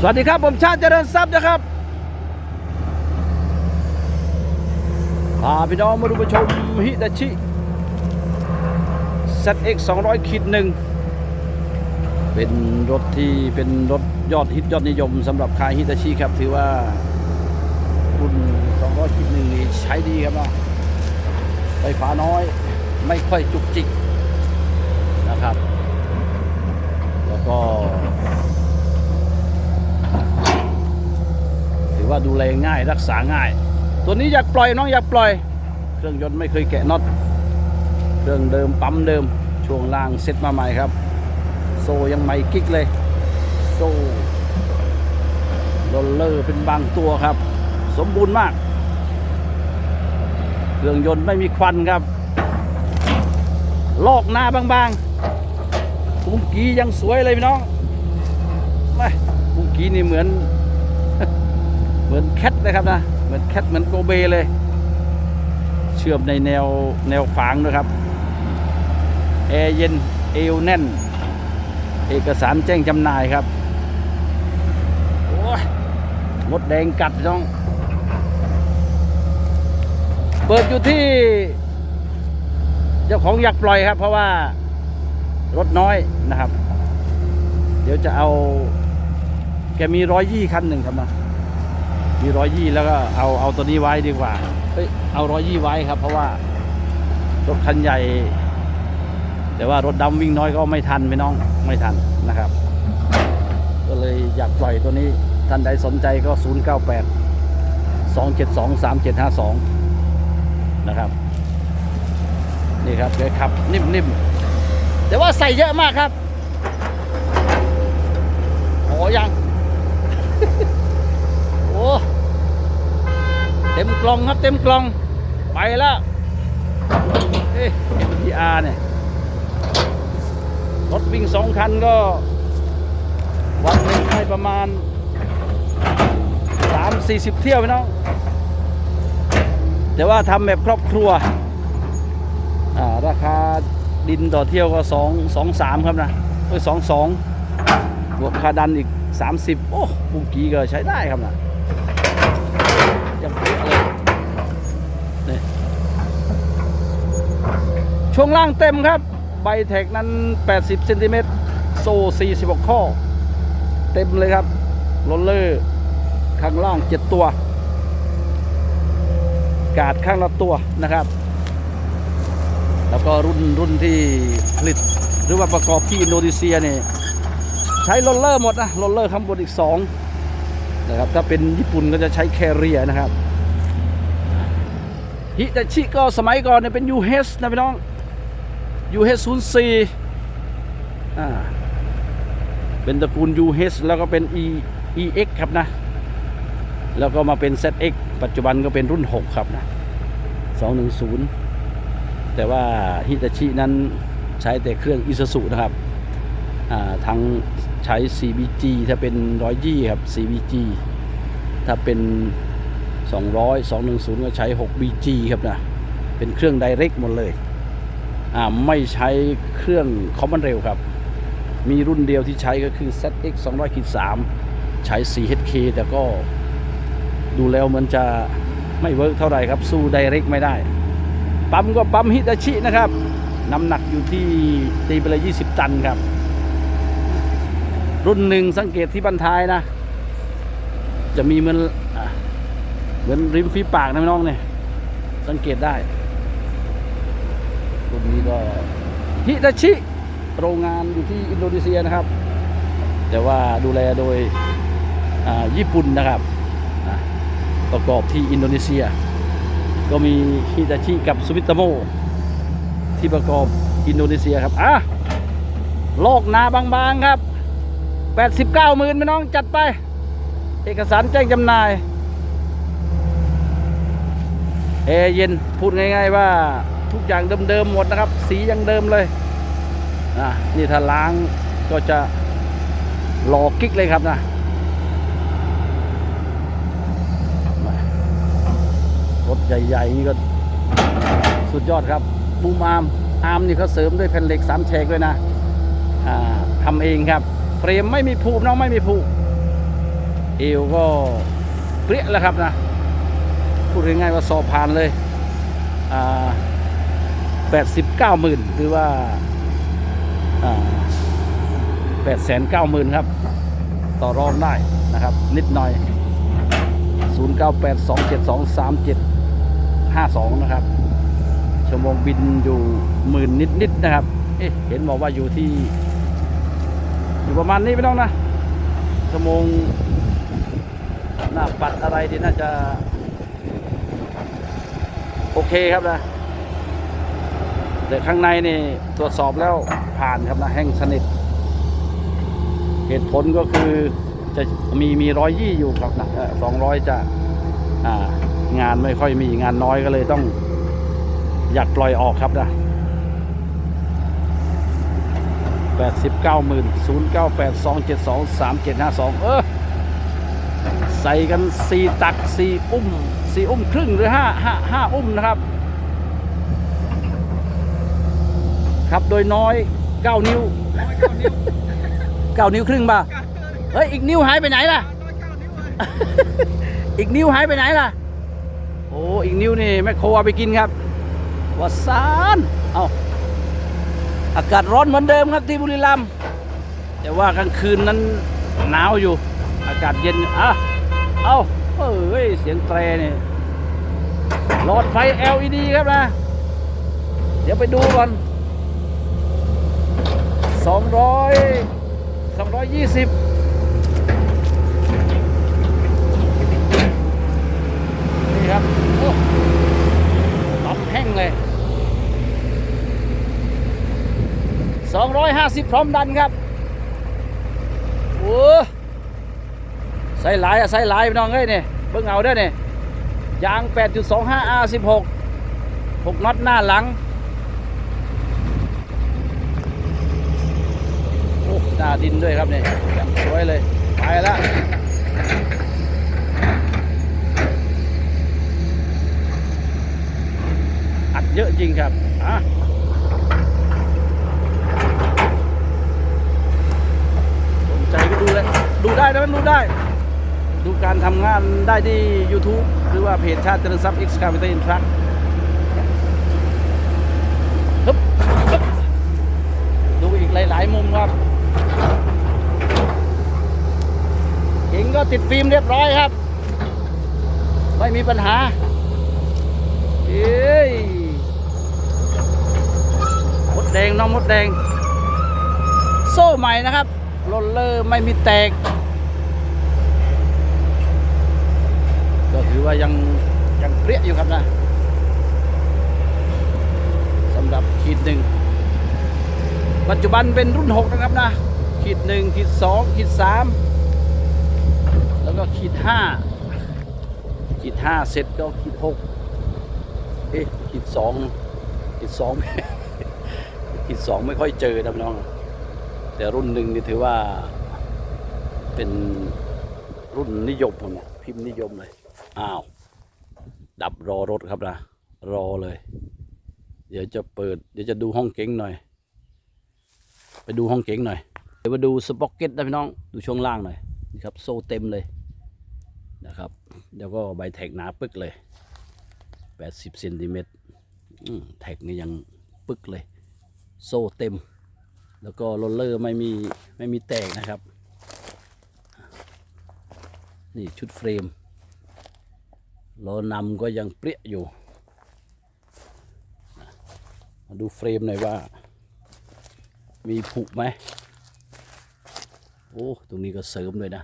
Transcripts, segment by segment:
สวัสดีครับ ผมชาติเจริญทรัพย์นะครับพาพี่น้องมาดูมาชมฮิตาชิ ZX 200ขีดหนึ่งเป็นรถที่เป็นรถยอดฮิตยอดนิยมสำหรับค่ายฮิตาชิครับ ถือว่ารุ่น200ขีดหนึ่งนี่ใช้ดีครับเนาะไฟฟ้าน้อยไม่ค่อยจุกจิกนะครับ แล้วก็ อว่าดูแลง่ายรักษาง่าย ตัวนี้อยากปล่อยน้องอยากปล่อย เครื่องยนต์ไม่เคยแกะน็อตเครื่องเดิมปั๊มเดิมช่วงล่างเซ็ตมาใหม่ครับ โซยังใหม่กิ๊กเลย โซโรลเลอร์เป็นบางตัวครับ สมบูรณ์มาก เครื่องยนต์ไม่มีควันครับ ลอกหน้าบางๆปุ้งกียังสวยเลยพี่น้องไม่ปุ้งกีนี่เหมือน เหมือนแคทนะครับนะ เหมือนแคทเหมือนโกเบเลย เชื่อมในแนวแนวฝางด้วยครับแอร์เย็นเอวแน่น เอกสารแจ้งจำหน่ายครับโอ้ยมดแดงกัดพี่น้อง เปิดอยู่ที่ เจ้าของอยากปล่อยครับ เพราะว่ารถน้อยนะครับ เดี๋ยวจะเอา แกมีร้อยยี่คันหนึ่งครับนะ มีร้อยยี่แล้วก็เอาเอาตัวนี้ไว้ดีกว่า เฮ้ยเอาร้อยยี่ไว้ครับ เพราะว่ารถคันใหญ่ แต่ว่ารถดำวิ่งน้อยก็ไม่ทันพี่น้องไม่ทันนะครับ ก็เลยอยากปล่อยตัวนี้ท่านใดสนใจก็ 0 9 8 2 7 2 3 7 5 2 นะครับ นี่ครับเลยขับ นิ่มๆแต่ว่าใส่เยอะมากครับโอ้ยัง โอ้ เต็มกล่องครับเต็มกล่องไปแล้วเอ๊ะพีอาร์เนี่ยรถวิ่งสองคันก็ วันหนึ่งให้ประมาณ 3-40 เที่ยวพี่น้องแต่ว่าทำแบบครอบครัวอ่าราคาดินต่อเที่ยวก็2 2 3 ครับนะเอ้ย2 2บวกค่าดันอีก 30 โอ้บุงกีก็ใช้ได้ครับนะยังเป๊ะเลยนี่ ช่วงล่างเต็มครับ ใบแท็กนั้น 80เซนติเมตรโซ่46 ข้อ เต็มเลยครับโรลเลอร์ข้างล่าง 7 ตัว กาดข้างละตัวนะครับ แล้วก็รุ่นรุ่นที่ผลิตหรือว่าประกอบที่อินโดนีเซียเนี่ยใช้โรลเลอร์หมดนะโรลเลอร์ข้างบนอีก 2 นะครับ ถ้าเป็นญี่ปุ่นก็จะใช้แคเรียนะครับฮิตาชิก็สมัยก่อนเนี่ยเป็น UH นะพี่น้อง UH 0 4 อ่า เป็นตระกูล UH แล้วก็เป็น E EX ครับนะ แล้วก็มาเป็น ZX ปัจจุบันก็เป็นรุ่น 6 ครับนะ 210 แต่ว่าฮิตาชินั้นใช้แต่เครื่องอิ u z u นะครับ อ่า ทั้งใช้ CBG ถ้าเป็นร้อยยี่ครับ CBG ถ้าเป็น 200 210 ก็ใช้ 6BG ครับนะ เป็นเครื่อง Direct หมดเลย ไม่ใช้เครื่องคอมมอนเร็วครับ มีรุ่นเดียวที่ใช้ก็คือ ZX 200.3 ใช้ 4HK แต่ก็ดูแล้วมันจะไม่เวิร์กเท่าไหร่ครับ สู้ Direct ไม่ได้ ปั๊มก็ปั๊มฮิตาชินะครับ น้ำหนักอยู่ที่ตีไปเลย20 ตันครับ รุ่นหนึ่งสังเกตที่บันท้ายนะ จะมีเหมือนเหมือนริมฝีปากนะน้องเนี่ย สังเกตได้ รุ่นนี้ก็ฮิตาชิโรงงานอยู่ที่อินโดนีเซียนะครับ แต่ว่าดูแลโดยอ่าญี่ปุ่นนะครับอะประกอบที่อินโดนีเซีย ก็มีฮิตาชิกับซูมิตาโมที่ประกอบอินโดนีเซียครับอะโลกนาบางๆครับ 89หมื่นพี่น้องจัดไป เอกสารแจ้งจำหน่ายแอร์เย็นพูดง่าย ๆว่า ทุกอย่างเดิมๆหมดนะครับ สียังเดิมเลยอะนี่ถ้าล้างก็จะหลอกกิ๊กเลยครับนะรถใหญ่ๆนี่ก็สุดยอดครับบูมอาร์มอาร์มนี่เขาเสริมด้วยแผ่นเหล็กสามแฉกด้วยนะทำเองครับ เฟรมไม่มีผูน้องไม่มีผูเอวก็เปรี้ยแล้วครับนะ พูดง่ายๆว่าสอบผ่านเลย อ่า แปดสิบเก้าหมื่นหรือว่าแปดแสนเก้าหมื่นครับ ต่อรองได้นะครับ นิดหน่อย 0 9 8 2 7 2 3 7 5 2 นะครับ ชั่วโมงบินอยู่หมื่นนิดๆนะครับเอ๊ะเห็นบอกว่าอยู่ที่ อยู่ประมาณนี้ไม่ต้องนะ ชั่วโมงหน้าปัดอะไรดีน่าจะ โอเคครับนะ แต่ข้างในนี่ตรวจสอบแล้วผ่านครับนะแห้งสนิท เหตุผลก็คือจะมีมีร้อยยี่อยู่ครับนะสองร้อยจะงานไม่ค่อยมีงานน้อยก็เลยต้องอยากปล่อยออกครับนะแปดสิบเก้าหมื่นศูนย์เก้าแปดสองเจ็ดสองสามเจ็ดห้าสองเออใส่กันสี่ตักสี่อุ้มสี่อุ้มครึ่งหรือห้าห้าห้าอุ้มนะครับ ครับโดยน้อยเก้านิ้วเก้านิ้วครึ่งป่ะเฮ้ยอีกนิ้วหายไปไหนล่ะ อีกนิ้วหายไปไหนล่ะ โอ้อีกนิ้วนี่แม่โคเอาไปกินครับวาซานเอาอากาศร้อนเหมือนเดิมครับที่บุรีรัมย์แต่ว่ากลางคืนนั้นหนาวอยู่ อากาศเย็นอะเอาเอ้ยเสียงแตรนี่หลอดไฟ LED ครับนะ เดี๋ยวไปดูก่อน สองร้อยสองร้อยยี่สิบนี่ครับโอ้ตับแห้งเลยสองร้อยห้าสิบพร้อมดันครับโอ้ใส่หลายอะใส่หลายพี่น้องเอ้ยเนี่ยเบิ่งเอาเด้เนี่ยยาง 8.25 R16 6น็อตหน้าหลัง โอ้ห น้าดินด้วยครับเนี่ยสวยเลย ไปแล้วอัดเยอะจริงครับอะสนใจก็ดูเลยดูได้นะมันดูได้ ดูการทำงานได้ที่ YouTube หรือว่าเพจชาติเจริญทรัพย์ X c a v a t o r in Truck ฮึบฮึบดูอีกหลาย ๆ มุมครับ เก่งก็ติดฟิล์มเรียบร้อยครับ ไม่มีปัญหาเอ้ยมดแดงน้องมดแดง โซ่ใหม่นะครับโรลเลอร์ไม่มีแตก ก็ถือว่ายังยังเปรี้ยอยู่ครับนะสำหรับขีดหนึ่งปัจจุบันเป็นรุ่น 6 นะครับนะ ขีด1ขีด2ขีด3แล้วก็ขีด5ขีด5เสร็จก็ขีด6เอ๊ะขีด2ขีด2ขีด2ไม่ค่อยเจอนะพี่น้อง แต่รุ่นหนึ่งนี่ถือว่าเป็นรุ่นนิยมผมเนี่ยพิมพ์นิยมเลยอ้าว ดับรอรถครับนะรอเลย เดี๋ยวจะเปิด เดี๋ยวจะดูห้องเก๋งหน่อย ไปดูห้องเก๋งหน่อย ยวมาดูสป็อกเก็ตนะพี่น้องดูช่วงล่างหน่อยนี่ครับโซ่เต็มเลยนะครับเดี๋ยวก็ใบแท็กหนาปึกเลย 80เซนติเมตรแท็กนี่ยังปึกเลย โซ่เต็ม แล้วก็โรลเลอร์ไม่มีไม่มีแตกนะครับ นี่ชุดเฟรมล้อนำก็ยังเปรี้ยอยู่ มาดูเฟรมหน่อยว่า มีผุไหม อ้ ตรงนี้ก็เสริมเลยนะ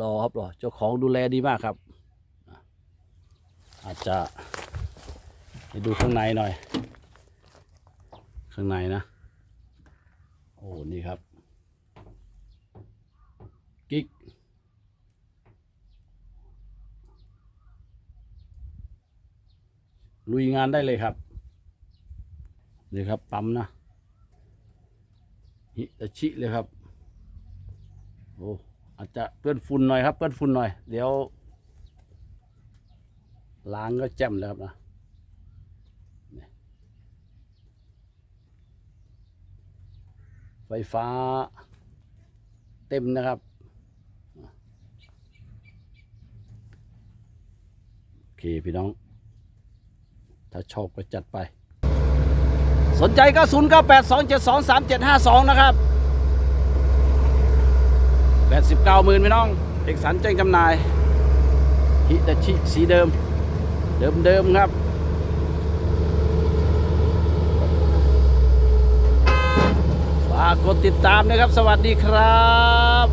รอครับรอ เจ้าของดูแลดีมากครับ อาจจะให้ดูข้างในหน่อย ข้างในนะ โอ้ นี่ครับ กิ๊ก ลุยงานได้เลยครับ นี่ครับ ปั๊มนะฮิตาชิเลยครับ โอ้อาจจะเปื้อนฝุ่นหน่อยครับ เปื้อนฝุ่นหน่อย เดี๋ยวล้างก็แจ่มแล้วครับนะไฟฟ้าเต็มนะครับ โอเคพี่น้อง ถ้าชอบก็จัดไป สนใจก็ศูนย์เก้าแปดสองเจ็ดสองสามเจ็ดห้าสองนะครับ 89หมื่นพี่น้อง เอกสารแจ้งจำหน่ายฮิตาชิสีเดิม เดิมเดิมครับฝากกดติดตามนะครับ สวัสดีครับ